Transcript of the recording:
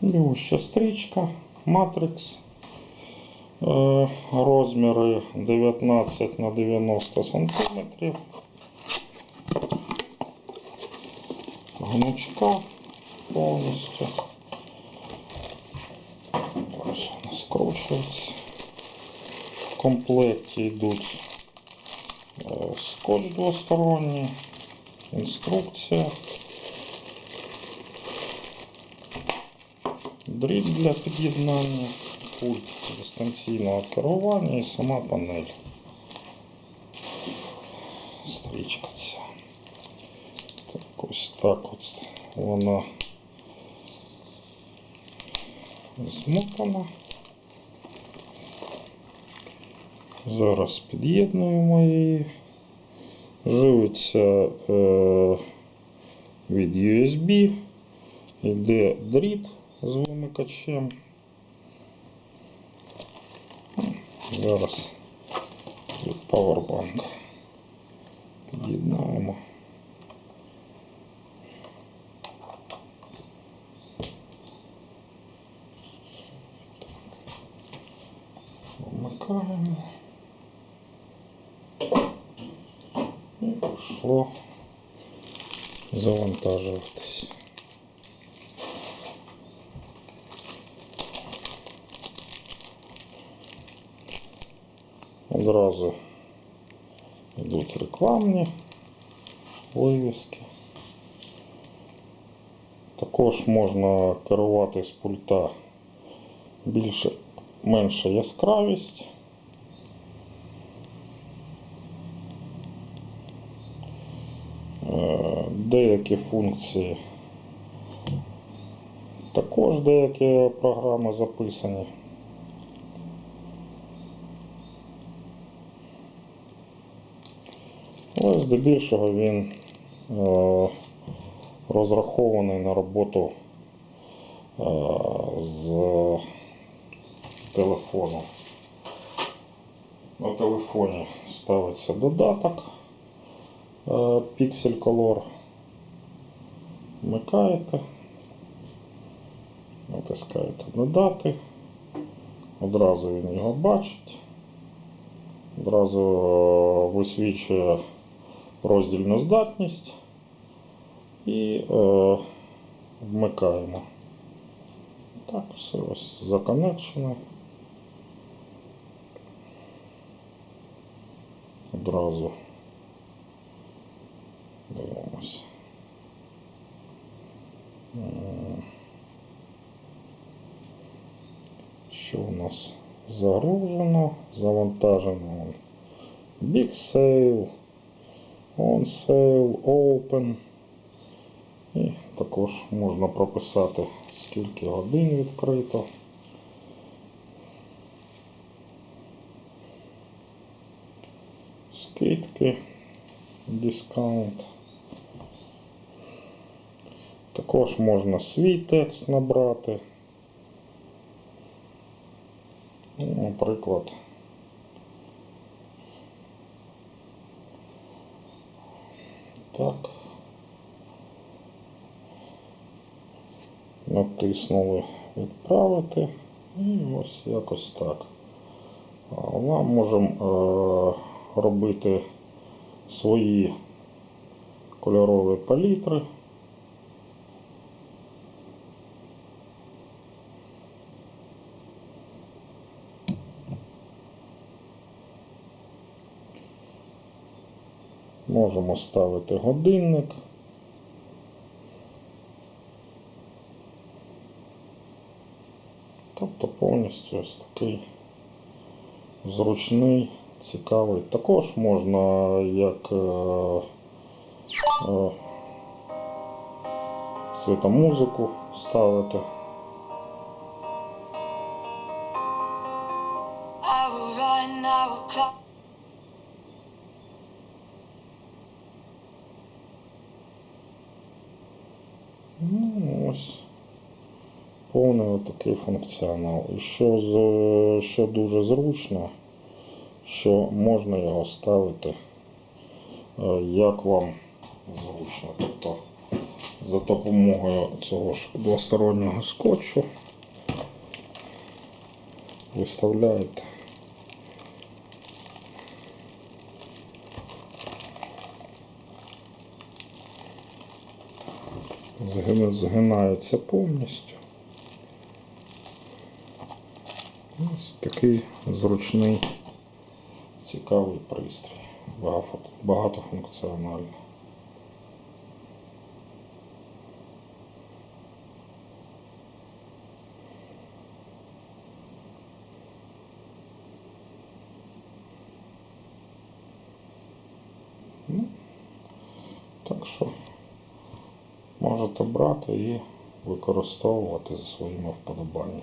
Бігуща стрічка, матрикс. Е, Розміри 19 на 90 сантиметрів. Гнучка повністю. Ось вона скручується. В комплекті йдуть е, скотч двосторонній, інструкція. дріт для під'єднання, пульт дистанційного керування і сама панель. Стрічка ця. Так, ось так от вона змотана. Зараз під'єднуємо її. Живиться е, від USB. Йде дріт з вимикачем. Зараз від Powerbank під'єднаємо. Так. Вмикаємо. І пішло завантажуватись. Одразу йдуть рекламні вивіски. Також можна керувати з пульта більше менша яскравість. Е, Деякі функції також деякі програми записані. Але здебільшого він е, розрахований на роботу е, з телефону. На телефоні ставиться додаток е, Pixel Color. Вмикаєте, натискаєте додати, одразу він його бачить, одразу висвічує роздільну здатність і е, вмикаємо. Так, все ось законечено. Одразу дивимося. Що у нас загружено, завантажено Sale, On Sale, Open. І також можна прописати, скільки годин відкрито. Скидки, дискаунт. Також можна свій текст набрати. Ну, наприклад, так. Натиснули відправити і ось якось так. Ми можемо е, робити свої кольорові палітри. Можемо ставити годинник. Тобто повністю ось такий зручний, цікавий. Також можна як е, е, світомузику ставити. I will run, I will Ну, ось повний отакий функціонал. І що, що дуже зручно, що можна його ставити е, як вам зручно. Тобто за допомогою цього ж двостороннього скотчу виставляєте Згина- згинається повністю. Ось такий зручний, цікавий пристрій. Багато- Багатофункціональний. Ну, так що можете брати і використовувати за своїми вподобаннями.